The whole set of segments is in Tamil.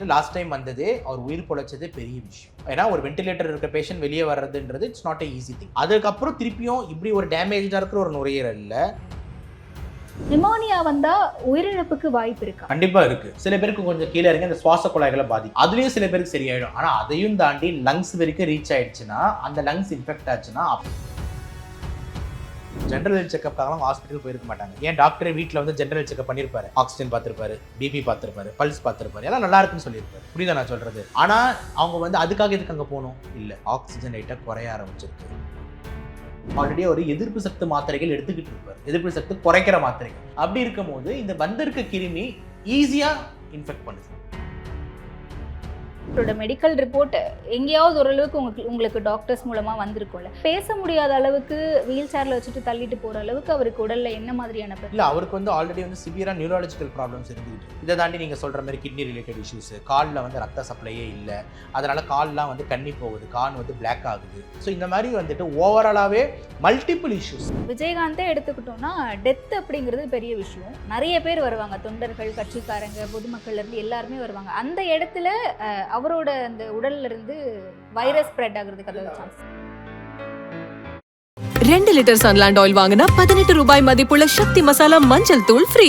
லாஸ்ட் டைம் வந்ததே அவர் உயிர் பொழைச்சதே பெரிய விஷயம். ஏன்னா ஒரு வென்டிலேட்டர் இருக்க பேஷண்ட் வெளியே வர்றதுன்றது it's not a easy thing அதுக்கப்புறம் திருப்பியும் இப்படி ஒரு டேமேஜாக இருக்கிற ஒரு நுரையீரல்ல நிமோனியா வந்தா உயிரிழப்புக்கு வாய்ப்பு இருக்கா? கண்டிப்பா இருக்கு. சில பேருக்கு கொஞ்சம் கீழே இறங்கி அந்த சுவாச குழாய்களை பாதிக்கும். அதுலயும் சில பேருக்கு சரியாயிடும். ஆனா அதையும் தாண்டி லங்ஸ் வரைக்கும் ரீச் ஆயிடுச்சுன்னா அந்த லங்ஸ் இன்ஃபெக்ட் ஆச்சுன்னா ஜென்ரல் ஹெல்த் செக்அப்காகலாம் ஹாஸ்பிட்டல் போயிருக்க மாட்டாங்க. ஏன் டாக்டரே வீட்டில் வந்து ஜென்ரல் செக்அப் பண்ணியிருப்பாரு ஆக்சிஜன் பார்த்துருப்பாரு பிபி பார்த்துருப்பாரு பல்ஸ் பார்த்துருப்பாரு எல்லாம் நல்லா இருக்குன்னு சொல்லியிருப்பாரு. புரியுதா நான் சொல்றது? ஆனால் அவங்க வந்து அதுக்காக இதுக்கு அங்கே போகணும்? இல்லை ஆக்சிஜன் லைட்டாக குறைய ஆரம்பிச்சிருக்கு. ஆல்ரெடி ஒரு எதிர்ப்பு சக்தி மாத்திரைகள் எடுத்துக்கிட்டு இருப்பார். எதிர்ப்பு சக்தி குறைக்கிற மாத்திரைகள். அப்படி இருக்கும் போது இந்த வந்திருக்க கிருமி ஈஸியாக இன்ஃபெக்ட் பண்ணுது. அவரோட மெடிக்கல் ரிப்போர்ட் எங்கேயாவது ஓரளவுக்கு உங்களுக்கு உங்களுக்கு டாக்டர்ஸ் மூலமா வந்திருக்கும்ல. பேச முடியாத அளவுக்கு வீல் சேர்ல வச்சுட்டு தள்ளிட்டு போற அளவுக்கு அவருக்கு உடல்ல என்ன மாதிரியான பிரச்சனை? இல்ல அவருக்கு வந்து ஆல்ரெடி வந்து சிவியரா நியூராலஜிக்கல் ப்ராப்ளம்ஸ் இருந்துகிட்டு இதை தாண்டி நீங்க சொல்ற மாதிரி கிட்னி ரிலேட்டட் இஷ்யூஸ் காலில் வந்து ரத்த சப்ளையே இல்லை. அதனால கால்லாம் வந்து கண்ணி போகுது கான் வந்து பிளாக் ஆகுது. ஸோ இந்த மாதிரி வந்துட்டு ஓவராலாவே மல்டிபிள் இஷ்யூஸ் விஜயகாந்தே எடுத்துக்கிட்டோம்னா டெத் அப்படிங்கிறது பெரிய விஷயம். நிறைய பேர் வருவாங்க தொண்டர்கள் கட்சிக்காரங்க பொதுமக்கள்ல இருந்து எல்லாருமே வருவாங்க. அந்த இடத்துல அவரோட அந்த உடல்ல இருந்து வைரஸ் ஸ்ப்ரெட் ஆகுறதுக்கு அதாவது சான்ஸ் ரெண்டு லிட்டர் சன்லாண்ட் ஆயில் வாங்கினா பதினெட்டு ரூபாய் மதிப்புள்ள சக்தி மசாலா மஞ்சள் தூள் ஃப்ரீ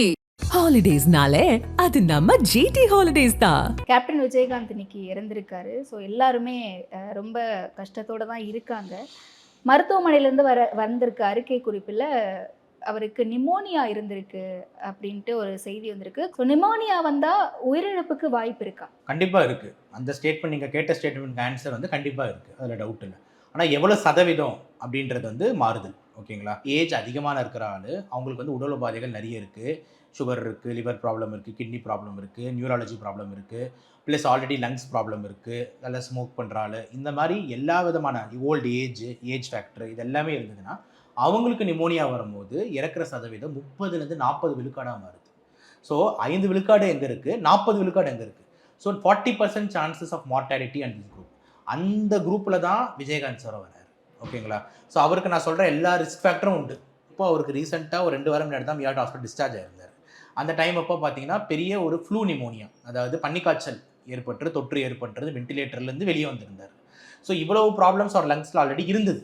ஹாலிடேஸ்னாலே அது நம்ம ஜிடி ஹாலிடேஸ் தான். கேப்டன் விஜயகாந்த் இன்னைக்கு இறந்திருக்காரு. ஸோ எல்லாருமே ரொம்ப கஷ்டத்தோட தான் இருக்காங்க. மருத்துவமனையிலேருந்து வர வந்திருக்க அறிக்கை குறிப்பில் அவருக்கு நிமோனியா இருந்திருக்கு அப்படின்ட்டு ஒரு செய்தி வந்திருக்கு. ஸோ நிமோனியா வந்தால் உயிரிழப்புக்கு வாய்ப்பு இருக்கா? கண்டிப்பாக இருக்குது அந்த ஸ்டேட்மெண்ட் நீங்கள் கேட்ட ஸ்டேட்மெண்ட் ஆன்சர் வந்து கண்டிப்பாக இருக்குது அதில் டவுட் இல்லை. ஆனால் எவ்வளோ சதவீதம் அப்படின்றது வந்து மாறுதல். ஓகேங்களா? ஏஜ் அதிகமான இருக்கிற ஆள் அவங்களுக்கு வந்து உடல் உபாதைகள் நிறைய இருக்குது சுகர் இருக்குது லிவர் ப்ராப்ளம் இருக்குது கிட்னி ப்ராப்ளம் இருக்குது நியூராலஜி ப்ராப்ளம் இருக்குது ப்ளஸ் ஆல்ரெடி லங்ஸ் ப்ராப்ளம் இருக்குது நல்லா ஸ்மோக் பண்ணுற ஆள். இந்த மாதிரி எல்லா விதமான ஓல்டு ஏஜ் ஏஜ் ஃபேக்டர் இது எல்லாமே இருந்ததுன்னா அவங்களுக்கு நிமோனியா வரும்போது இறக்குற சதவீதம் முப்பதுலேருந்து நாற்பது விழுக்காடாக மாறுது. ஸோ ஐந்து விழுக்காடு எங்கே இருக்குது நாற்பது விழுக்காடு எங்கே இருக்குது so forty percent chances of mortality and this group அந்த குரூப்பில் தான் விஜயகாந்த் சார் வராரு. ஓகேங்களா ஸோ அவருக்கு நான் சொல்கிற எல்லா ரிஸ்க் ஃபேக்டரும் உண்டு. இப்போ அவருக்கு ரீசெண்டாக ஒரு ரெண்டு வாரம் முன்னாடி தான் மியாட் ஹாஸ்பிட்டல் டிஸ்சார்ஜ் ஆயிருந்தார். அந்த டைம் அப்போ பார்த்தீங்கன்னா பெரிய ஒரு ஃப்ளூ நிமோனியா அதாவது பன்னிக்காய்ச்சல் ஏற்பட்டு தொற்று ஏற்பட்டுறது வென்டிலேட்டர்லேருந்து வெளியே வந்திருந்தார். ஸோ இவ்வளவு ப்ராப்ளம்ஸ் அவர் லங்ஸில் ஆல்ரெடி இருந்தது.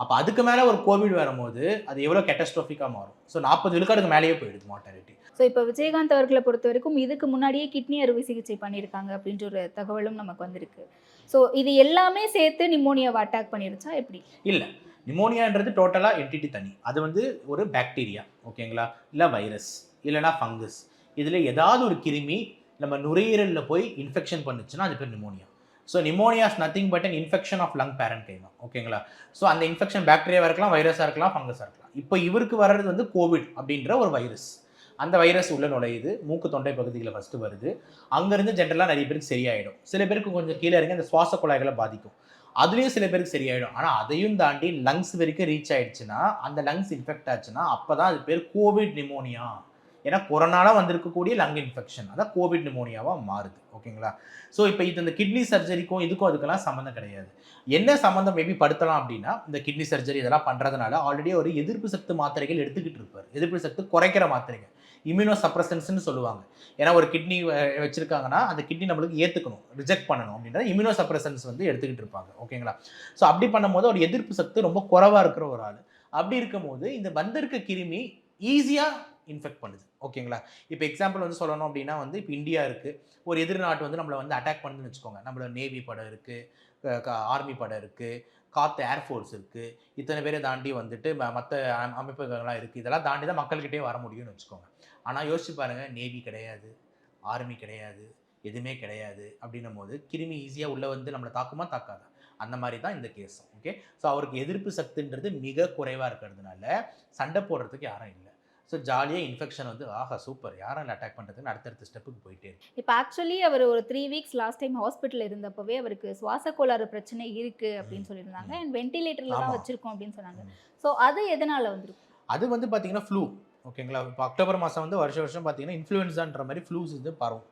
அப்போ அதுக்கு மேலே ஒரு கோவிட் வரும்போது அது எவ்வளோ கேட்டஸ்ட்ரோஃபிக்காக மாறும். ஸோ நாற்பது விழுக்காடுக்கு மேலேயே போயிடுது மார்ட்டாலிட்டி ஸோ இப்போ விஜயகாந்த் அவர்களை பொறுத்த வரைக்கும் இதுக்கு முன்னாடியே கிட்னி அறுவை சிகிச்சை பண்ணியிருக்காங்க அப்படின்ற ஒரு தகவலும் நமக்கு வந்திருக்கு. ஸோ இது எல்லாமே சேர்த்து நிமோனியாவை அட்டாக் பண்ணிருச்சா எப்படி? இல்லை. நிமோனியான்றது டோட்டலாக என்டிட்டி தனி. அது வந்து ஒரு பாக்டீரியா ஓகேங்களா? இல்லை வைரஸ் இல்லைனா ஃபங்கஸ் இதில் ஏதாவது ஒரு கிருமி நம்ம நுரையீரலில் போய் இன்ஃபெக்ஷன் பண்ணுச்சுன்னா அது பேர் pneumonia so pneumonias nothing but an infection of lung parenchyma ஓகேங்களா ஸோ அந்த இன்ஃபெக்ஷன் பாக்டீரியாவாக இருக்கலாம் வைரஸாக இருக்கலாம் ஃபங்கஸாக இருக்கலாம். இப்போ இவருக்கு வர்றது வந்து கோவிட் அப்படின்ற ஒரு வைரஸ் அந்த வைரஸ் உள்ள நுழையுது மூக்கு தொண்டை பகுதியில் ஃபஸ்ட்டு வருது. அங்கேருந்து ஜென்ரலாக நிறைய பேருக்கு சரியாயிடும். சில பேருக்கு கொஞ்சம் கீழே இறங்கி அந்த சுவாச குழாய்களை பாதிக்கும். அதுலேயும் சில பேருக்கு சரியாயிடும். ஆனால் அதையும் தாண்டி லங்ஸ் வரைக்கும் ரீச் ஆயிடுச்சுன்னா அந்த லங்ஸ் இன்ஃபெக்ட் ஆச்சுன்னா அப்போ தான் அது பேர் கோவிட் நிமோனியா ஏன்னா கொரோனால வந்திருக்கக்கூடிய லங் இன்ஃபெக்ஷன் அதான் கோவிட் நிமோனியாவாக மாறுது. ஓகேங்களா? ஸோ இப்போ இது இந்த கிட்னி சர்ஜரிக்கும் இதுக்கும் அதுக்கெல்லாம் சம்மந்தம் கிடையாது. என்ன சம்மந்தம்? மேபி படுத்தலாம் அப்படின்னா இந்த கிட்னி சர்ஜரி இதெல்லாம் பண்ணுறதுனால ஆல்ரெடி ஒரு எதிர்ப்பு சக்தி மாத்திரைகள் எடுத்துக்கிட்டு இருப்பார். எதிர்ப்பு சக்தி குறைக்கிற மாத்திரைகள். இம்யூனோ சப்ரசன்ஸ்னு சொல்லுவாங்க. ஏன்னா ஒரு கிட்னி வச்சுருக்காங்கன்னா அந்த கிட்னி நம்மளுக்கு ஏற்றுக்கணும் ரிஜெக்ட் பண்ணணும் அப்படின்ற இம்யூனோ சப்ரசன்ஸ் வந்து எடுத்துக்கிட்டு இருப்பாங்க. ஓகேங்களா? ஸோ அப்படி பண்ணும்போது ஒரு எதிர்ப்பு சக்தி ரொம்ப குறைவாக இருக்கிற ஒரு ஆள். அப்படி இருக்கும்போது இந்த வந்திருக்க கிருமி ஈஸியாக இன்ஃபெக்ட் பண்ணுது. ஓகேங்களா இப்போ எக்ஸாம்பிள் வந்து சொல்லணும் அப்படின்னா வந்து இப்போ இந்தியா இருக்குது ஒரு எதிர் நாட்டு வந்து நம்மளை வந்து அட்டாக் பண்ணுதுன்னு வச்சுக்கோங்க. நம்மளோட நேவி படம் இருக்குது ஆர்மி படம் இருக்குது காற்று ஏர்ஃபோர்ஸ் இருக்குது இத்தனை பேரை தாண்டி வந்துட்டு மற்ற அமைப்புகள்லாம் இருக்குது இதெல்லாம் தாண்டி தான் மக்கள்கிட்டே வர முடியும்னு வச்சுக்கோங்க. ஆனால் யோசிச்சு பாருங்கள் நேவி கிடையாது ஆர்மி கிடையாது எதுவுமே கிடையாது அப்படின்னும் போது கிருமி ஈஸியாக உள்ளே வந்து நம்மளை தாக்குமா தாக்காதா? அந்த மாதிரி தான் இந்த கேஸ் ஓகே ஸோ அவருக்கு எதிர்ப்பு சக்தின்றது மிக குறைவாக இருக்கிறதுனால சண்டை போடுறதுக்கு யாரும் இல்லை. ஸோ ஜாலியாக இன்ஃபெக்ஷன் வந்து ஆஹா சூப்பர் யாரும் இல்லை அட்டாக் பண்ணுறதுன்னு அடுத்தடுத்த ஸ்டெப்புக்கு போயிட்டே இருக்கு. இப்போ ஆக்சுவலி அவர் ஒரு three weeks last time hospital இருந்தப்பவே அவருக்கு சுவாச கோளாறு பிரச்சனை இருக்கு அப்படின்னு சொல்லியிருந்தாங்க. அண்ட் வென்டிலேட்டர்ல தான். வச்சிருக்கோம் அப்படின்னு சொன்னாங்க. ஸோ அது எதனால வந்திருக்கும் அது வந்து பார்த்தீங்கன்னா ஃப்ளூ ஓகேங்களா இப்போ அக்டோபர் மாதம் வந்து வருஷம் வருஷம் பார்த்தீங்கன்னா இன்ஃப்ளூயன்ஸான்ற மாதிரி ஃப்ளூஸ் வந்து பரவும்.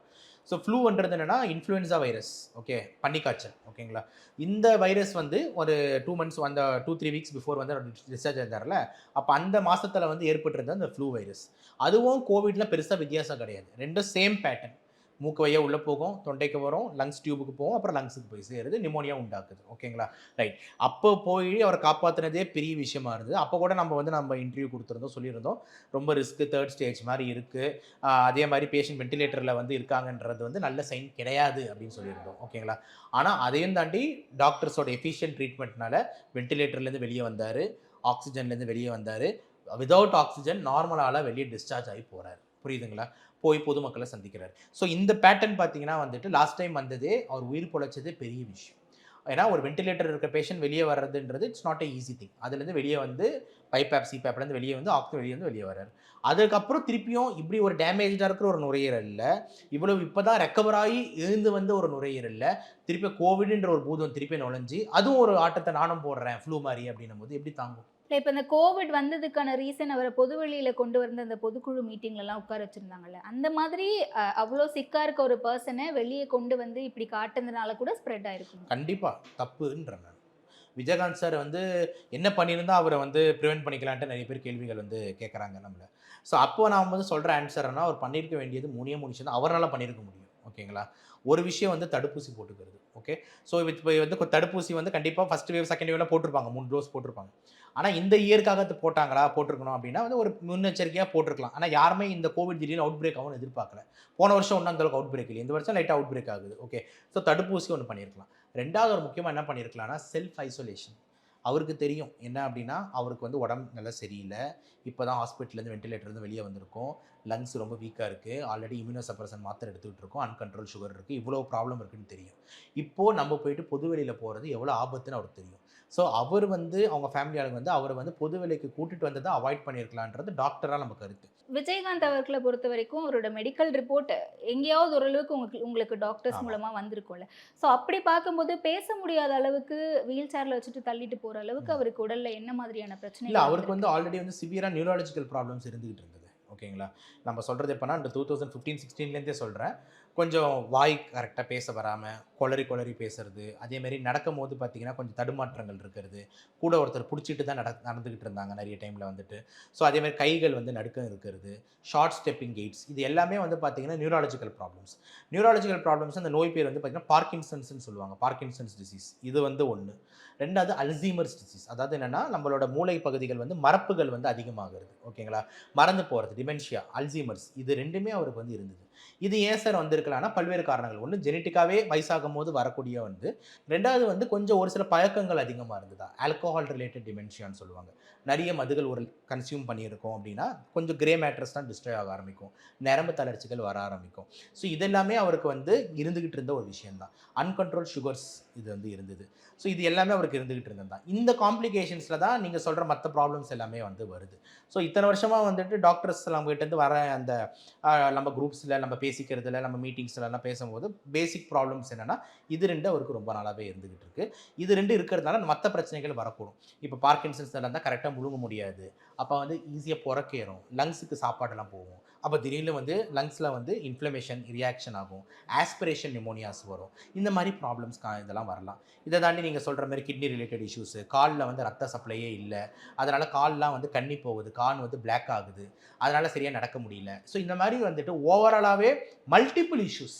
ஸோ ஃப்ளூன்றது என்னன்னா இன்ஃப்ளூயன்ஸா வைரஸ் ஓகே பன்னிக்காய்ச்சல். ஓகேங்களா? இந்த வைரஸ் வந்து ஒரு டூ மந்த்ஸ் அந்த டூ த்ரீ வீக்ஸ் பிஃபோர் வந்து டிஸ்சார்ஜ் ஆயிருந்தார்ல அப்போ அந்த மாதத்தில் வந்து ஏற்பட்டிருந்த அந்த ஃப்ளூ வைரஸ் அதுவும் கோவிட்லாம் பெருசாக வித்தியாசம் கிடையாது. ரெண்டும் சேம் பேட்டர்ன் மூக்கு வழியாக உள்ளே போகும் தொண்டைக்கு வரும் லங்ஸ் டியூபுக்கு போகும் அப்புறம் லங்ஸுக்கு போய் சேருது நிமோனியா உண்டாக்குது. ஓகேங்களா ரைட் அப்போ போய் அவரை காப்பாற்றினதே பெரிய விஷயமா இருந்தது. அப்போ கூட நம்ம வந்து நம்ம இன்டர்வியூ கொடுத்துருந்தோம் சொல்லியிருந்தோம். ரொம்ப ரிஸ்க்கு தேர்ட் ஸ்டேஜ் மாதிரி இருக்குது அதே மாதிரி பேஷண்ட் வென்டிலேட்டரில் வந்து இருக்காங்கன்றது வந்து நல்ல சைன் கிடையாது அப்படின்னு சொல்லியிருந்தோம். ஓகேங்களா ஆனால் அதையும் தாண்டி டாக்டர்ஸோட எஃபிஷியன்ட் ட்ரீட்மெண்ட்னால வென்டிலேட்டர்லேருந்து வெளியே வந்தார். ஆக்சிஜன்லேருந்து வெளியே வந்தார். விதவுட் ஆக்சிஜன் நார்மலால் வெளியே டிஸ்சார்ஜ் ஆகி போகிறார் புரியுதுங்களா? போய் பொதுமக்களை சந்திக்கிறார். ஸோ இந்த பேட்டர்ன் பார்த்தீங்கன்னா வந்துட்டு லாஸ்ட் டைம் வந்தது அவர் உயிர் பொழைச்சது பெரிய விஷயம். ஏன்னா ஒரு வென்டிலேட்டர் இருக்க பேஷண்ட் வெளியே வர்றதுன்றது it's not a easy thing அதுலேருந்து வெளியே வந்து பைப்பேப் சிபேப்லேருந்து வெளியே வந்து ஆக்சிஜன் வெளியே வந்து வெளியே வர்றாரு. அதுக்கப்புறம் திருப்பியும் இப்படி ஒரு டேமேஜாக இருக்கிற ஒரு நுரையீரலில் இவ்வளவு இப்போ தான் ரெக்கவர் ஆகி எழுந்து வந்த ஒரு நுரையீரலில் திருப்பி கோவிட்ன்ற ஒரு பூதம் திருப்பி நுழைஞ்சு அதுவும் ஒரு ஆட்டத்தை நானும் போடுறேன் ஃப்ளூ மாதிரி அப்படின்னும் போது எப்படி தாங்கும்? இல்லை இப்போ இந்த கோவிட் வந்ததுக்கான ரீசன் அவரை பொதுவெளியில் கொண்டு வந்த அந்த பொதுக்குழு மீட்டிங்லலாம் உட்கார வச்சுருந்தாங்கல்ல அந்த மாதிரி அவ்வளோ சிக்காக இருக்க ஒரு பர்சனை வெளியே கொண்டு வந்து இப்படி காட்டுனதுனால கூட ஸ்ப்ரெட் ஆயிருக்கும் கண்டிப்பாக தப்புன்ற நான். விஜயகாந்த் சார் வந்து என்ன பண்ணியிருந்தா அவரை வந்து ப்ரிவென்ட் பண்ணிக்கலான்ட்டு நிறைய பேர் கேள்விகள் வந்து கேட்குறாங்க நம்மளை. ஸோ அப்போ நான் வந்து சொல்கிற ஆன்சர்னா அவர் பண்ணியிருக்க வேண்டியது மூணே மூணு விஷயம் அவரால் பண்ணியிருக்க முடியும். ஓகேங்களா? ஒரு விஷயம் வந்து தடுப்பூசி போட்டுக்கிறது. ஓகே? ஸோ இப்போ வந்து தடுப்பூசி வந்து கண்டிப்பாக ஃபஸ்ட் வேவ் செகண்ட் வேவ்லாம் போட்டிருப்பாங்க. மூணு டோஸ் போட்டிருப்பாங்க. ஆனால் இந்த இயற்காக அது போட்டாங்களா? போட்டிருக்கணும் அப்படின்னா வந்து ஒரு முன்னெச்சரிக்கையாக போட்டிருக்கலாம். ஆனால் யாருமே இந்த கோவிட் திடீர்னு அவுட் பிரேக் ஆகும்னு எதிர்பார்க்கல. போன வருஷம் ஒன்றும் அந்த அளவுக்கு அவுட் பிரேக் இல்லை. இந்த வருஷம் லைட்டாக அவுட் பிரேக் ஆகுது. ஓகே ஸோ தடுப்பூசி ஒன்று பண்ணியிருக்கலாம். ரெண்டாவது ஒரு முக்கியமாக என்ன பண்ணியிருக்கலாம்னா செல்ஃப் ஐசோலேஷன் அவருக்கு தெரியும் என்ன அப்படின்னா அவருக்கு வந்து உடம்பு நல்லா சரியில்லை. இப்போ தான் ஹாஸ்பிட்டல்லேருந்து வெண்டிலேட்டர்லேருந்து வெளியே வந்திருக்கோம். லங்ஸ் ரொம்ப வீக்காக இருக்குது ஆல்ரெடி இம்யூனோ சப்ரஷன் மாத்திரை எடுத்துக்கிட்டு இருக்கோம். அன்கண்ட்ரோல் சுகர் இருக்குது இவ்வளோ ப்ராப்ளம் இருக்குன்னு தெரியும். இப்போது நம்ம போயிட்டு பொதுவெளியில் போகிறது எவ்வளோ ஆபத்துன்னு அவருக்கு தெரியும். ஸோ அவர் வந்து அவங்க ஃபேமிலி ஆளுங்க வந்து அவரை வந்து பொதுவெளிக்கு கூட்டிட்டு வந்ததை அவாய்ட் பண்ணியிருக்கலான்றது டாக்டராக நம்ம கருத்து. விஜயகாந்த் அவர்களை பொறுத்த வரைக்கும் அவரோட மெடிக்கல் ரிப்போர்ட் எங்கேயாவது ஓரளவுக்கு உங்களுக்கு உங்களுக்கு டாக்டர்ஸ் ஆமா. மூலமா வந்திருக்கும்ல. ஸோ அப்படி பார்க்கும்போது பேச முடியாத அளவுக்கு வீல் சேர்ல வச்சுட்டு தள்ளிட்டு போற அளவுக்கு அவருக்கு உடல்ல என்ன மாதிரியான பிரச்சனை இல்லை அவருக்கு வந்து ஆல்ரெடி வந்து சிவியராக நியூராலஜிக்கல் ப்ராப்ளம்ஸ் இருந்துகிட்டு இருந்தது. ஓகேங்களா நம்ம சொல்கிறது எப்போனா இந்த டூ தௌசண்ட் ஃபிஃப்டீன் சிக்ஸ்டீன்லேருந்தே சொல்கிறேன் கொஞ்சம் வாய் கரெக்டாக பேச வராமல் குளறி குளறி பேசுறது அதேமாரி நடக்கும் போது பார்த்தீங்கன்னா கொஞ்சம் தடுமாற்றங்கள் இருக்கிறது. கூட ஒருத்தர் பிடிச்சிட்டு தான் நட நடந்துக்கிட்டு இருந்தாங்க நிறைய டைமில் வந்துட்டு. ஸோ அதேமாதிரி கைகள் வந்து நடுக்கம் இருக்கிறது ஷார்ட் ஸ்டெப்பிங் கெய்ட்ஸ் இது எல்லாமே வந்து பார்த்தீங்கன்னா நியூராலஜிக்கல் ப்ராப்ளம்ஸ் நியூராலஜிக்கல் ப்ராப்ளம்ஸ் அந்த நோய் பேர் வந்து பார்த்தீங்கன்னா பார்க்கின்சன்ஸ்னு சொல்லுவாங்க பார்க்கின்சன்ஸ் டிசீஸ் இது வந்து ஒன்று ரெண்டாவது அல்சீமர்ஸ் டிசீஸ் அதாவது என்னென்னா நம்மளோட மூளை பகுதிகள் வந்து மரப்புகள் வந்து அதிகமாகிறது. ஓகேங்களா? மறந்து போகிறது டிமென்ஷியா அல்சீமர்ஸ் இது ரெண்டுமே அவருக்கு வந்து இருந்தது. இது ஏன் சார் வந்திருக்கலாம்னா பல்வேறு காரணங்கள். ஒன்று ஜெனட்டிக்காகவே வயசாகும் போது வரக்கூடிய வந்து ரெண்டாவது வந்து கொஞ்சம் ஒரு சில பழக்கங்கள் அதிகமாக இருந்ததா? ஆல்கோஹால் ரிலேட்டட் டிமென்ஷியான்னு சொல்லுவாங்க. நிறைய மதுகள் ஒரு கன்சியூம் பண்ணியிருக்கோம் அப்படின்னா கொஞ்சம் கிரே மேட்டர்ஸ் தான் டிஸ்ட்ராய் ஆக ஆரம்பிக்கும். நரம்பு தளர்ச்சிகள் வர ஆரம்பிக்கும். ஸோ இதெல்லாமே அவருக்கு வந்து இருந்துகிட்டு இருந்த ஒரு விஷயம்தான். அன்கண்ட்ரோல் சுகர்ஸ் இது வந்து இருந்தது. ஸோ இது எல்லாமே அவருக்கு இருந்துகிட்டு இருந்தது தான் இந்த காம்ப்ளிகேஷன்ஸில் தான் நீங்கள் சொல்கிற மற்ற ப்ராப்ளம்ஸ் எல்லாமே வந்து வருது. ஸோ இத்தனை வருஷமாக வந்துட்டு டாக்டர்ஸ் நம்மகிட்டேருந்து வர அந்த நம்ம குரூப்ஸில் நம்ம பேசிக்கிறதுல நம்ம மீட்டிங்ஸ்லலாம் பேசும்போது பேசிக் ப்ராப்ளம்ஸ் என்னென்னா இது ரெண்டு அவருக்கு ரொம்ப நாளாகவே இருந்துகிட்டு இருக்கு. இது ரெண்டு இருக்கிறதுனால மற்ற பிரச்சனைகள் வரக்கூடும். இப்போ பார்க்கின்சன்ஸ் இருந்தால் கரெக்டாக முழுங்க முடியாது. அப்போ வந்து ஈஸியாக புறக்கேறும். லங்ஸுக்கு சாப்பாடெல்லாம் போகும். அப்போ திடீர்னு வந்து லங்ஸில் வந்து இன்ஃப்ளமேஷன் ரியாக்ஷன் ஆகும். ஆஸ்பிரேஷன் நிமோனியாஸ் வரும். இந்த மாதிரி ப்ராப்ளம்ஸ் இதெல்லாம் வரலாம். இதை தாண்டி நீங்கள் சொல்கிற மாதிரி கிட்னி ரிலேட்டட் இஷ்யூஸு காலில் வந்து ரத்த சப்ளையே இல்லை. அதனால் கால்லாம் வந்து கண்ணி போகுது கான் வந்து பிளாக் ஆகுது. அதனால் சரியாக நடக்க முடியல. ஸோ இந்த மாதிரி வந்துட்டு ஓவராலாகவே multiple issues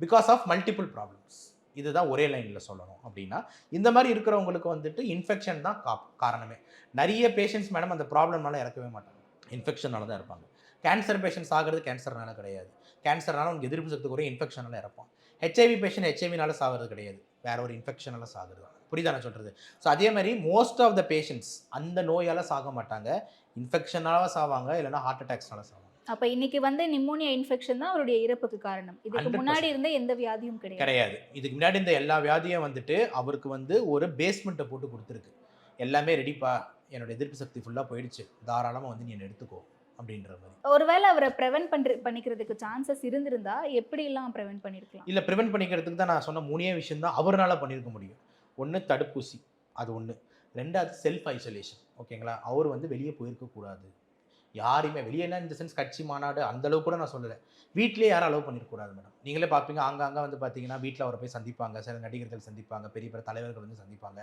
because of multiple problems இதுதான் ஒரே லைனில் சொல்லணும் அப்படின்னா இந்த மாதிரி இருக்கிறவங்களுக்கு வந்துட்டு இன்ஃபெக்ஷன் தான் காரணமே. நிறைய பேஷண்ட்ஸ் மேடம் அந்த ப்ராப்ளம்னால இறக்கவே மாட்டாங்க. இன்ஃபெக்ஷனால தான் இருப்பாங்க கேன்சர் பேஷண்ட்ஸ் ஆகிறது கேன்சர்னால கிடையாது. கேன்சர்னால உங்களுக்கு எதிர்ப்பு சக்தி குறைய இன்ஃபெக்ஷனால இறப்பான் ஹெச்ஐவி பேஷண்ட் ஹெச்ஐவினால சாகிறது கிடையாது. வேற ஒரு இன்ஃபெக்ஷனால சாகுறது. புரியுதா நான் சொல்கிறது ஸோ அதே மாதிரி மோஸ்ட் ஆஃப் த பேஷண்ட்ஸ் அந்த நோயால் சாக மாட்டாங்க. இன்ஃபெக்ஷனால சாவாங்க இல்லைன்னா ஹார்ட் அட்டாக்ஸ்னால சாவாங்க. அப்ப இன்னைக்கு வந்து நிமோனியா இன்ஃபெக்ஷன் தான் அவருடைய இறப்புக்கு காரணம். இதுக்கு 100% முன்னாடி இருந்த எந்த வியாதியும் கிடையாது. கிடையாது. இதுக்கு முன்னாடி இந்த எல்லா வியாதியும் வந்துட்டு அவருக்கு வந்து ஒரு பேஸ்மெண்ட்டை போட்டு கொடுத்துருக்கு. எல்லாமே ரெடிப்பா என்னோட எதிர்ப்பு சக்தி ஃபுல்லாக போயிடுச்சு. தாராளமாக வந்து நீ என்னை எடுத்துக்கோ. அப்படின்ற மாதிரி. ஒருவேளை அவரை ப்ரிவென்ட் பண்ற பண்ணிக்கிறதுக்கு சான்சஸ் இருந்திருந்தா எப்படி எல்லாம் ப்ரிவென்ட் பண்ணிருக்கலாம்? இல்லை ப்ரிவென்ட் பண்ணிக்கிறதுக்கு தான் நான் சொன்ன மூணே விஷயம் தான் அவரால் பண்ணியிருக்க முடியும். ஒன்று தடுப்பூசி அது ஒன்று ரெண்டாவது செல்ஃப் ஐசோலேஷன் ஓகேங்களா? அவர் வந்து வெளியே போயிருக்க கூடாது. யாரையுமே வெளியேனா இந்த சென்ஸ் கட்சி மாநாடு அந்த அளவுக்கு கூட நான் சொல்லலை. வீட்டிலேயே யாரும் அலோவ் பண்ணிருக்கக்கூடாது மேடம் நீங்களே பார்ப்பீங்க ஆங்காங்க வந்து பார்த்தீங்கன்னா வீட்டில் அவரை போய் சந்திப்பாங்க சில நடிகர்கள் சந்திப்பாங்க பெரிய பெரிய தலைவர்கள் வந்து சந்திப்பாங்க.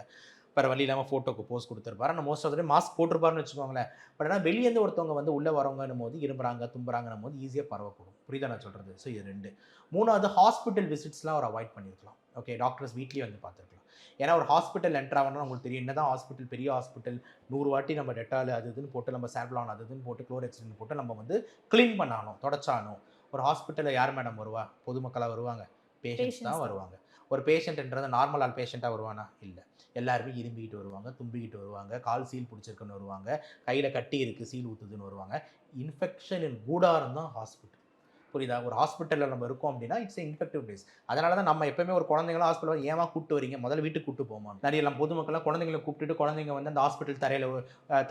வேறு வழி இல்லாமல் ஃபோட்டோக்கு போஸ்ட் கொடுத்துருப்பாரு. ஆனால் மோஸ்ட் ஆஃப் மாஸ்க் போட்டிருப்பாருன்னு வச்சுக்கோங்களேன். பட் ஆனால் வெளியேருந்து ஒருத்தவங்க வந்து உள்ளே வரவங்கன்னும் போது இரும்புறாங்க தும்புறாங்கன்னும் போது ஈஸியாக பரவக்கூடும். புரியுதா நான் சொல்கிறது ஸோ இது ரெண்டு. மூணாவது ஹாஸ்பிட்டல் விசிட்ஸ்லாம் அவர் அவாய்ட் பண்ணியிருக்கலாம் ஓகே டாக்டர்ஸ் வீட்லேயே வந்து பார்த்துருக்கலாம். ஏன்னா ஒரு ஹாஸ்பிட்டல் என்ட்ரு ஆகணும்னா உங்களுக்கு தெரியும் என்னதான் ஹாஸ்பிட்டல் பெரிய ஹாஸ்பிட்டல் நூறு வாட்டி நம்ம டெட்டால் அது இதுன்னு போட்டு நம்ம சாப்லான் அது இதுன்னு போட்டு குளோரெக்சின் போட்டு நம்ம வந்து க்ளீன் பண்ணானோம் தொடச்சானோம் ஒரு ஹாஸ்பிட்டலில் யார் மேடம் வருவா? பொதுமக்களாக வருவாங்க. பேஷண்ட்ஸ் தான் தான். வருவாங்க. ஒரு பேஷண்ட்ன்றது நார்மல் ஆள் பேஷண்ட்டாக வருவானா? இல்லை. எல்லாருமே இரும்பிக்கிட்டு வருவாங்க தும்பிக்கிட்டு வருவாங்க கால் சீல் பிடிச்சிருக்குன்னு வருவாங்க கையில் கட்டி இருக்குது சீல் ஊற்றுதுன்னு வருவாங்க. இன்ஃபெக்ஷனின் கூடாரம் தான் ஹாஸ்பிட்டல் புரியுதா? ஒரு ஹாஸ்பிட்டலில் நம்ம இருக்கோம் அப்படின்னா இட்ஸ் இன்ஃபெக்டிவ் பிளேஸ் அதனால தான் நம்ம எப்பவுமே ஒரு குழந்தைங்கள ஹாஸ்பிட்டல் ஏமா கூப்பிட்டு வரீங்க? முதல்ல வீட்டுக்கு கூப்பிட்டு போமா நிறைய எல்லாம் பொதுமக்கள்லாம் குழந்தைங்களை கூப்பிட்டுட்டு குழந்தைங்க வந்து அந்த ஹாஸ்பிட்டல் தரையில்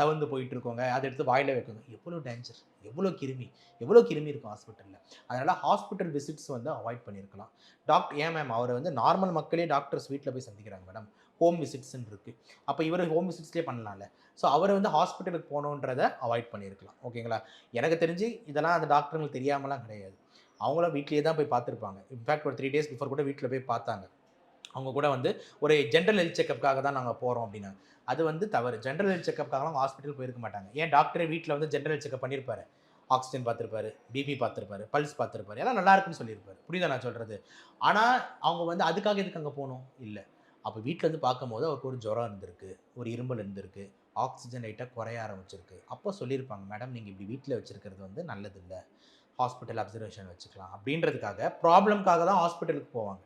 தவந்து போயிட்டு இருக்கோங்க. அதை எடுத்து வாயில வைக்கோங்க. எவ்வளோ டேஞ்சர் எவ்வளோ கிருமி எவ்வளோ கிருமி இருக்கும் ஹாஸ்பிட்டலில் அதனால் ஹாஸ்பிட்டல் விசிட்ஸ் வந்து அவாய்ட் பண்ணியிருக்கலாம் டாக்டர் ஏன் மேம் அவரை வந்து நார்மல் மக்களே டாக்டர்ஸ் வீட்டில் போய் சந்திக்கிறாங்க மேடம் ஹோம் விசிட்ஸ்ன்னு இருக்குது அப்போ இவர் ஹோம் விசிட்ஸ்லேயே பண்ணலாம்ல. ஸோ அவர் வந்து ஹாஸ்பிட்டலுக்கு போகணுன்றதை அவாய்ட் பண்ணியிருக்கலாம் ஓகேங்களா? எனக்கு தெரிஞ்சு இதெல்லாம் அந்த டாக்டருங்களுக்கு தெரியாமலாம் கிடையாது. அவங்களாம் வீட்லேயே தான் போய் பார்த்துருப்பாங்க. இன்ஃபேக்ட் ஒரு த்ரீ டேஸ் பிஃபோர் கூட வீட்டில் போய் பார்த்தாங்க. அவங்க கூட வந்து ஒரு ஜென்ரல் ஹெல்த் செக்கப்புக்காக தான் நாங்கள் போகிறோம் அப்படின்னா. அது வந்து தவறு. ஜென்ரல் ஹெல்த் செக்கப்புக்காகலாம் ஹாஸ்பிட்டல் போயிருக்க மாட்டாங்க. ஏன் டாக்டரே வீட்டில் வந்து ஜென்ரல் ஹெல்த் செக்கப் பண்ணியிருப்பாரு ஆக்சிஜன் பார்த்துருப்பாரு பிபி பார்த்துருப்பாரு பல்ஸ் பார்த்துருப்பாரு. எல்லாம் நல்லா இருக்குன்னு சொல்லியிருப்பாரு. புரியுதா நான் சொல்கிறது ஆனால் அவங்க வந்து அதுக்காக எதுக்கு அங்கே போகணும்? இல்லை. அப்போ வீட்டில் வந்து பார்க்கும்போது அவருக்கு ஒரு ஜுரம் இருந்திருக்கு ஒரு இருமல் இருந்திருக்கு ஆக்சிஜன் லைட்டாக குறைய ஆரம்பிச்சிருக்கு. அப்போ சொல்லியிருப்பாங்க மேடம் நீங்கள் இப்படி வீட்டில் வச்சுருக்கிறது வந்து நல்லதில்லை. ஹாஸ்பிட்டல் அப்சர்வேஷன் வச்சுக்கலாம். அப்படின்றதுக்காக ப்ராப்ளம்காக தான் ஹாஸ்பிட்டலுக்கு போவாங்க.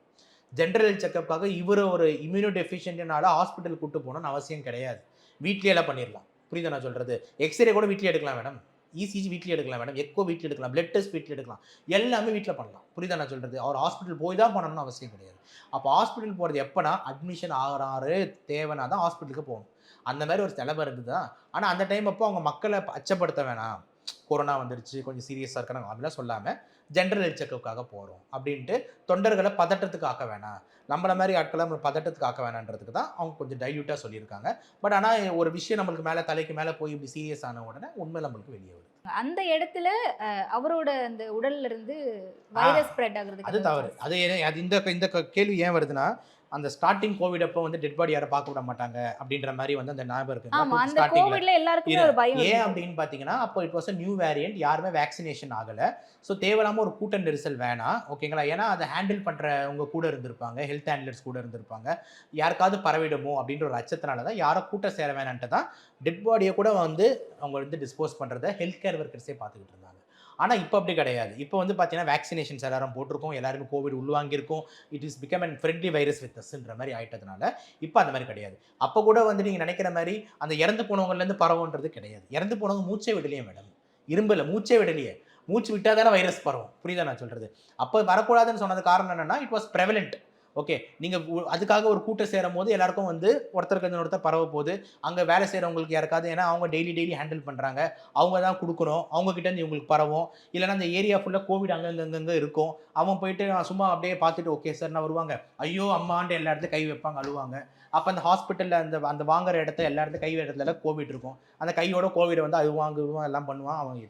ஜென்ரல் செக்கப்புக்காக இவர் ஒரு இம்யூனோ டெஃபிஷியன்ட்னால ஹாஸ்பிட்டல் கூட்டு போகணும்னு அவசியம் கிடையாது. வீட்லயே எல்லாம் பண்ணிடலாம் புரியுதா நான் சொல்கிறது எக்ஸ்ரே கூட வீட்லேயே எடுக்கலாம் மேடம். இசிஜி வீட்லயே எடுக்கலாம் மேடம் எக்கோ வீட்டில் எடுக்கலாம். பிளட் டெஸ்ட் வீட்டில் எடுக்கலாம். எல்லாமே வீட்டில் பண்ணலாம். புரியுதா நான் சொல்கிறது அவர் ஹாஸ்பிட்டல் போய் தான் பண்ணணும்னு அவசியம் கிடையாது. அப்போ ஹாஸ்பிட்டல் போகிறது எப்போனா அட்மிஷன் ஆகிறாரு தேவைன்னா தான் ஹாஸ்பிட்டலுக்கு போகணும். அந்த மாதிரி ஒரு நிலைமை இருந்தது தான் ஆனால் அந்த டைம் அப்போ அவங்க மக்களை அச்சப்படுத்த வேணாம். கொரோனா வந்துருச்சு கொஞ்சம் சீரியஸாக இருக்கிறாங்க அப்படிலாம் சொல்லாமல் ஜென்ரல் செக்கப்புக்காக போகிறோம் அப்படின்ட்டு தொண்டர்களை பதட்டத்துக்கு ஆக்க வேணாம். நம்மள மாதிரி ஆட்களை நம்ம பதட்டத்துக்கு ஆக்க வேணான்றதுக்கு தான் அவங்க கொஞ்சம் டைல்யூட்டாக சொல்லியிருக்காங்க. பட் ஆனால் ஒரு விஷயம் நம்மளுக்கு மேலே தலைக்கு மேலே போய் இப்படி சீரியஸ் ஆன உடனே உண்மை நம்மளுக்கு வெளியே வருது. அந்த இடத்துல அவரோட அந்த உடல்ல இருந்து வைரஸ் ஸ்ப்ரெட் ஆகுறதுக்கு அது தவறு. அது அது இந்த இந்த கேள்வி ஏன் வருதுன்னா அந்த ஸ்டார்டிங் கோவிட் அப்போ வந்து டெட் பாடி யாரை பார்க்க விட மாட்டாங்க அப்படின்ற மாதிரி வந்து அந்த ஞாபகம் இருக்கு. ஸ்டார்டிங்ல எல்லாருக்குமே ஏன். அப்படின்னு பார்த்தீங்கன்னா அப்போ இட் வாஸ் நியூ வேரியன்ட் யாருமே வேக்சினேஷன் ஆகலை. ஸோ தேவையில்லாம ஒரு கூட்ட நெரிசல் வேணாம் ஓகேங்களா ஏன்னா அதை ஹேண்டில் பண்ணுறவங்க கூட இருந்திருப்பாங்க ஹெல்த் ஹேண்ட்லர்ஸ் கூட இருந்திருப்பாங்க. யாருக்காவது பரவிடுமோ அப்படின்ற ஒரு அச்சத்தினால தான் யாரோ கூட்டம் சேர வேணான்ட்டு தான் டெட் பாடியை கூட வந்து அவங்க வந்து டிஸ்போஸ் பண்ணுறத ஹெல்த் கேர் ஒர்க்கர்ஸே பார்த்துக்கிட்டு இருந்தாங்க. ஆனால் இப்போ அப்படி கிடையாது. இப்போ வந்து பார்த்தீங்கன்னா வேக்சினேஷன்ஸ் எல்லாரும் போட்டிருக்கோம். எல்லாருமே Covid உள்வாங்கியிருக்கோம் it is become and friendly virus with அஸ்ன்ற மாதிரி ஆயிட்டதுனால இப்போ அந்த மாதிரி கிடையாது. அப்போ கூட வந்து நீங்கள் நினைக்கிற மாதிரி அந்த இறந்து போனவங்கலேருந்து பரவுன்றது கிடையாது. இறந்து போனவங்க மூச்சை விடலையே மேடம் இரும்பில் மூச்சே விடலையே. மூச்சு விட்டால் தானே வைரஸ் பரவும். புரியுதா நான் சொல்கிறது அப்போ வரக்கூடாதுன்னு சொன்னது காரணம் என்னென்னா இட் வாஸ் ப்ரெவலண்ட் ஓகே. நீங்கள் அதுக்காக ஒரு கூட்டம் சேரும் போது எல்லாருக்கும் வந்து ஒருத்தருக்கு ஒருத்தர் பரவ போகுது. அங்கே வேலை செய்கிறவங்களுக்கு யாருக்காவது ஏன்னா அவங்க டெய்லி டெய்லி ஹேண்டில் பண்ணுறாங்க அவங்க தான் கொடுக்கணும். அவங்கக்கிட்ட இருந்து இவங்களுக்கு பரவும். இல்லைன்னா அந்த ஏரியா ஃபுல்லாக கோவிட் அங்கங்கங்கே இருக்கும். அவன் போயிட்டு சும்மா அப்படியே பார்த்துட்டு ஓகே சார் நான் வருவாங்க. ஐயோ அம்மான்ட்டு எல்லா இடத்துலையும் கை வைப்பாங்க அழுவாங்க. அப்போ அந்த ஹாஸ்பிட்டலில் அந்த அந்த வாங்குற இடத்த எல்லா இடத்துல கை இடத்துல கோவிட் இருக்கும். அந்த கையோட கோவிட் வந்து அது வாங்குவான் எல்லாம் பண்ணுவான். அவன்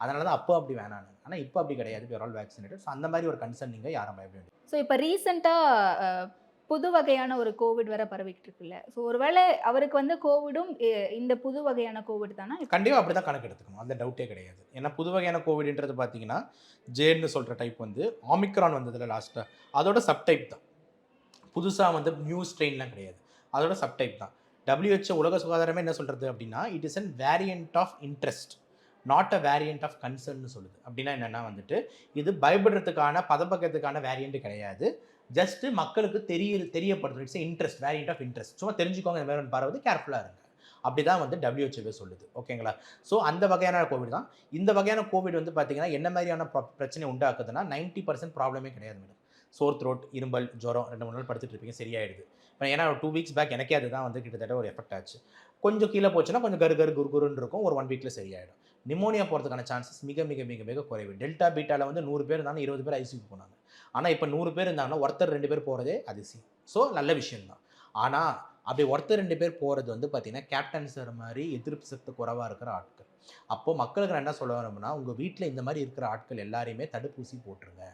அதனால தான் அப்போ அப்படி வேணான்னு. ஆனால் இப்போ அப்படி கிடையாது. வேர் ஆல் வேக்சினேட்டட் ஸோ அந்த மாதிரி ஒரு கன்சர்ன் நீங்கள் யாரும் பயப்பட வேண்டியது ஸோ இப்போ ரீசெண்டாக புது வகையான ஒரு கோவிட் வேற பரவிட்டு இருக்குல்ல. ஸோ ஒருவேளை அவருக்கு வந்து கோவிடும் இந்த புது வகையான கோவிட் தானா? கண்டிப்பாக அப்படி தான் கணக்கு எடுத்துக்கணும். அந்த டவுட்டே கிடையாது. ஏன்னா புது வகையான கோவிட்ன்றது பார்த்தீங்கன்னா ஜேன்னு சொல்கிற டைப் வந்து ஆமிக்ரான் வந்ததில்ல லாஸ்ட்டாக அதோட சப்டைப் தான். புதுசாக வந்து நியூ ஸ்ட்ரெயின்லாம் கிடையாது. அதோட சப்டைப் தான். WHO உலக சுகாதாரமே என்ன சொல்கிறது அப்படின்னா it is an variant of interest not a variant of கன்சர்ன்னு சொல்லுது. அப்படின்னா என்னென்னா வந்துட்டு இது பயப்படுறதுக்கான பதப்பக்கத்துக்கான வேரியண்ட்டு கிடையாது. ஜஸ்ட்டு மக்களுக்கு தெரிய தெரியப்படுது it's interest variant of interest சும்மா தெரிஞ்சுக்கோங்க இந்த மாதிரி ஒன்று கேர்ஃபுல்லாக இருங்க. அப்படி தான் வந்து WHO சொல்லுது. ஓகேங்களா ஸோ அந்த வகையான கோவிட் தான். இந்த வகையான கோவிட் வந்து பார்த்தீங்கன்னா என்ன மாதிரியான பிரச்சனை உண்டாக்குதுன்னா 90% பர்சன்ட் ப்ராப்ளமே கிடையாது மேடம். சோர் த்ரோட் இரும்பல் ஜுரம் ரெண்டு மூணு நாள் படுத்துட்டு இருப்பீங்க சரியாயிடுது. இப்போ ஏன்னா டூ வீக்ஸ் பேக் எனக்கே அதுதான் வந்து கிட்டத்தட்ட ஒரு எஃபெக்ட் ஆச்சு. கொஞ்சம் கீழே போச்சுன்னா கொஞ்சம் கரு கரு குரு குருன்னு இருக்கும். ஒரு ஒன் வீக்கில் சரியாயிடும். நிமோனியா போகிறதுக்கான சான்சஸ் மிக மிக மிக மிக குறைவு. டெல்டா பீட்டாவில் வந்து நூறு பேர் இருந்தாலும் இருபது பேர் ஐசியூக்கு போனாங்க. ஆனால் இப்போ நூறு பேர் இருந்தாங்கன்னா ஒருத்தர் ரெண்டு பேர் போகிறதே அதிசயம் ஸோ நல்ல விஷயம்தான் ஆனால் அப்படி ஒருத்தர் ரெண்டு பேர் போகிறது வந்து பார்த்தீங்கன்னா கேப்டன் சார் மாதிரி எதிர்ப்பு சக்தி குறைவாக இருக்கிற ஆட்கள். அப்போது மக்களுக்கு நான் என்ன சொல்ல வரணும்னா உங்கள் வீட்டில் இந்த மாதிரி இருக்கிற ஆட்கள் எல்லாரையுமே தடுப்பூசி போட்டுருங்க.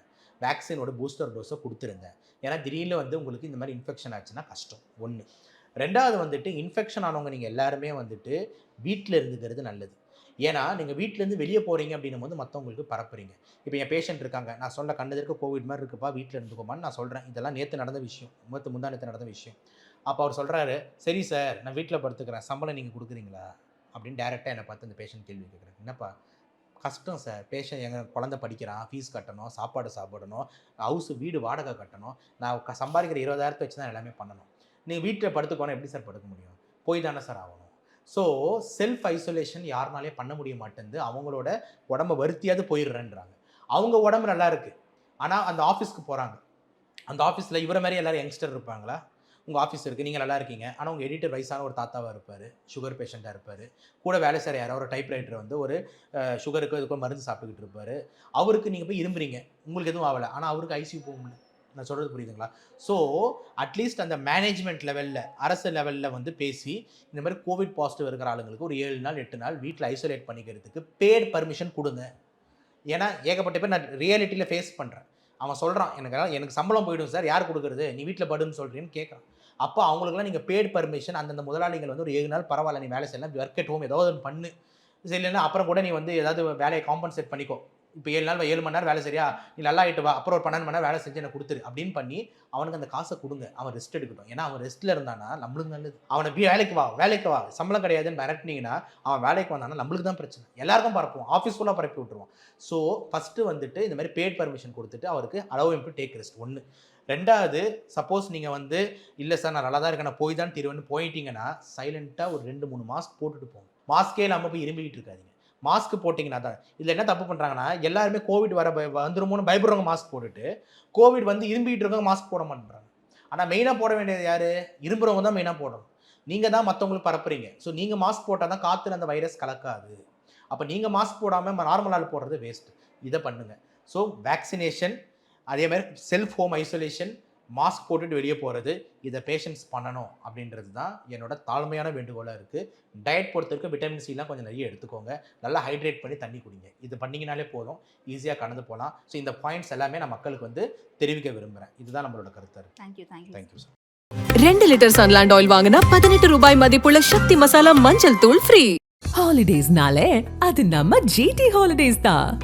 வேக்சினோட பூஸ்டர் டோஸை கொடுத்துருங்க. ஏன்னா திடீர்னு வந்து உங்களுக்கு இந்த மாதிரி இன்ஃபெக்ஷன் ஆச்சுன்னா கஷ்டம். ஒன்று ரெண்டாவது வந்துட்டு இன்ஃபெக்ஷன் ஆனவங்க நீங்கள் எல்லாருமே வந்துட்டு வீட்டில் இருந்துக்கிறது நல்லது. ஏன்னா நீங்கள் வீட்டிலேருந்து வெளியே போகிறீங்க அப்படின்னும் போது மற்றவங்களுக்கு பரப்புறீங்க. இப்போ என் பேஷண்ட் இருக்காங்க. நான் சொன்ன கண்டதற்கு கோவிட் மாதிரி இருக்குப்பா வீட்டில் இருந்துக்கோமான்னு நான் சொல்கிறேன் இதெல்லாம் நேற்று நடந்த விஷயம். நேற்று முந்தா நேற்று நடந்த விஷயம். அப்போ அவர் சொல்கிறாரு சரி சார் நான் வீட்டில் படுத்துக்கிறேன். சம்பளம் நீங்கள் கொடுக்குறீங்களா? அப்படின்னு டேரெக்டாக என்னை பார்த்து அந்த பேஷண்ட் கேள்வி கேட்குறேன் என்னப்பா கஷ்டம் சார் பேஷண்ட் எங்கள் குழந்தை படிக்கிறான். ஃபீஸ் கட்டணும். சாப்பாடு சாப்பிடணும். ஹவுஸ் வீடு வாடகை கட்டணும். நான் சம்பாதிக்கிற இருபதாயிரத்தை வச்சு தான் எல்லாமே பண்ணணும். நீங்கள் வீட்டில் படுத்துக்கோனா எப்படி சார் படுக்க முடியும்? போய் தானே சார் ஆகணும். ஸோ செல்ஃப் ஐசோலேஷன் யாருனாலே பண்ண முடிய மாட்டேங்குது அவங்களோட உடம்ப வருத்தியாவது போயிடுறேன்றாங்க. அவங்க உடம்பு நல்லா இருக்குது ஆனால் அந்த ஆஃபீஸ்க்கு போகிறாங்க அந்த ஆஃபீஸில் இவரை மாதிரி எல்லாரும் யங்ஸ்டர் இருப்பாங்களா? உங்கள் ஆஃபீஸ் இருக்குது நீங்கள் நல்லா இருக்கீங்க. ஆனால் உங்கள் எடிட்டர் வயசான ஒரு தாத்தாவாக இருப்பார் சுகர் பேஷண்ட்டாக இருப்பார். கூட வேலை செய்கிற யாரோ ஒரு டைப்ரைட்டர் வந்து ஒரு சுகருக்கு இதுக்கு மருந்து சாப்பிட்டுக்கிட்டு இருப்பார். அவருக்கு நீங்கள் போய் இரும்புறீங்க. உங்களுக்கு எதுவும் ஆகலை. ஆனால் அவருக்கு ஐசியூ போக முடியல. நான் சொல்கிறது புரியுதுங்களா? ஸோ அட்லீஸ்ட் அந்த மேனேஜ்மெண்ட் லெவலில் அரசு லெவலில் வந்து பேசி இந்த மாதிரி கோவிட் பாசிட்டிவ் இருக்கிற ஆளுங்களுக்கு ஒரு ஏழு நாள் எட்டு நாள் வீட்டில் ஐசோலேட் பண்ணிக்கிறதுக்கு பேட் பர்மிஷன் கொடுங்க. ஏன்னா ஏகப்பட்ட பேர் நான் ரியாலிட்டியில் ஃபேஸ் பண்ணுறேன் அவன் சொல்கிறான் எனக்கு எனக்கு சம்பளம் போயிடும் சார் யார் கொடுக்குறது? நீ வீட்டில் படுன்னு சொல்கிறீன்னு கேட்குறான் அப்போ அவங்களுக்குலாம் நீங்கள் பேட் பர்மிஷன் அந்தந்த முதலாளிகள் வந்து ஒரு ஏழு நாள் பரவாயில்ல நீ வேலை செய்யலாம் ஒர்க் அட் ஹோம் ஏதாவது ஒன்று பண்ணு. சரி இல்லைன்னா அப்புறம் கூட நீ வந்து ஏதாவது வேலையை காம்பன்சேட் பண்ணிக்கோ. இப்போ ஏழு நாள் ஏழு மணி நேரம் வேலை சரியா நீ நல்லா ஆயிட்டு வா. அப்புறம் ஒரு பன்னெண்டு மணி நேரம் வேலை செஞ்சு எனக்கு கொடுத்துரு. அப்படின்னு பண்ணி அவனுக்கு அந்த காசை கொடுங்க. அவன் ரெஸ்ட் எடுக்கட்டும். ஏன்னா அவன் ரெஸ்ட்டில் இருந்தானா நம்மளுக்கு நல்லது. அவனை பி வேலைக்கு வா வேலைக்கு வா. சம்பளம் கிடையாதுன்னு மிரட்டினீங்கன்னா அவன் வேலைக்கு வந்தானா நம்மளுக்கு தான் பிரச்சனை. எல்லாருக்கும் பரப்புவோம் ஆஃபீஸ் ஃபுல்லாக பரப்பி விட்டுருவான். ஸோ ஃபஸ்ட்டு வந்துட்டு இந்த மாதிரி பேட் பர்மிஷன் கொடுத்துட்டு அவருக்கு அலோவ் டு டேக் ரெஸ்ட் ஒன்று ரெண்டாவது சப்போஸ் நீங்கள் வந்து இல்லை சார் நான் நல்லா தான் இருக்கேன். நான் போய் தான் தீருவேன்னு போயிட்டீங்கன்னா சைலண்ட்டாக ஒரு ரெண்டு மூணு மாஸ்க் போட்டுட்டு போங்க. மாஸ்கே இல்லாமல் போய் இரும்பிக்கிட்டு இருக்காதீங்க. மாஸ்க் போட்டிங்கன்னா தான் இதில் என்ன தப்பு பண்ணுறாங்கன்னா எல்லாருமே கோவிட் வர பய- வந்துருமோன்னு பயப்படுறவங்க மாஸ்க் போட்டுட்டு கோவிட் வந்து இரும்பிக்கிட்டு இருக்கவங்க மாஸ்க் போட மாட்டேறாங்க ஆனால் மெயினாக போட வேண்டியது யார்? இரும்புறவங்க தான் மெயினாக போடணும். நீங்கள் தான் மற்றவங்களுக்கு பரப்புறீங்க. ஸோ நீங்கள் மாஸ்க் போட்டால் தான் காற்றுல அந்த வைரஸ் கலக்காது. அப்போ நீங்கள் மாஸ்க் போடாமல் நார்மல் ஆள் போடுறது வேஸ்ட்டு இதை பண்ணுங்கள் ஸோ வேக்சினேஷன் அதே மாதிரி செல்ஃப் ஹோம் ஐசோலேஷன் மாஸ்க் போட்டுட்டு வெளியே போகிறது இதை பேஷண்ட்ஸ் பண்ணணும் அப்படின்றது தான் என்னோட தாழ்மையான வேண்டுகோளாக இருக்குது டயட் பொறுத்தவரைக்கும் விட்டமின் சிலாம் கொஞ்சம் நிறைய எடுத்துக்கோங்க. நல்லா ஹைட்ரேட் பண்ணி தண்ணி குடிங்க. இது பண்ணிங்கனாலே போதும். ஈஸியாக கடந்து போகலாம் ஸோ இந்த பாயிண்ட்ஸ் எல்லாமே நான் மக்களுக்கு வந்து தெரிவிக்க விரும்புகிறேன் இதுதான் நம்மளோட கருத்து. Thank you thank you thank you sir ரெண்டு லிட்டர் சன்லாண்ட் ஆயில் வாங்கினா பதினெட்டு ரூபாய் மதிப்புள்ள சக்தி மசாலா மஞ்சள் தூள் ஃப்ரீ ஹாலிடேஸ்னாலே அது நம்ம ஜிடி ஹாலிடேஸ் தான்.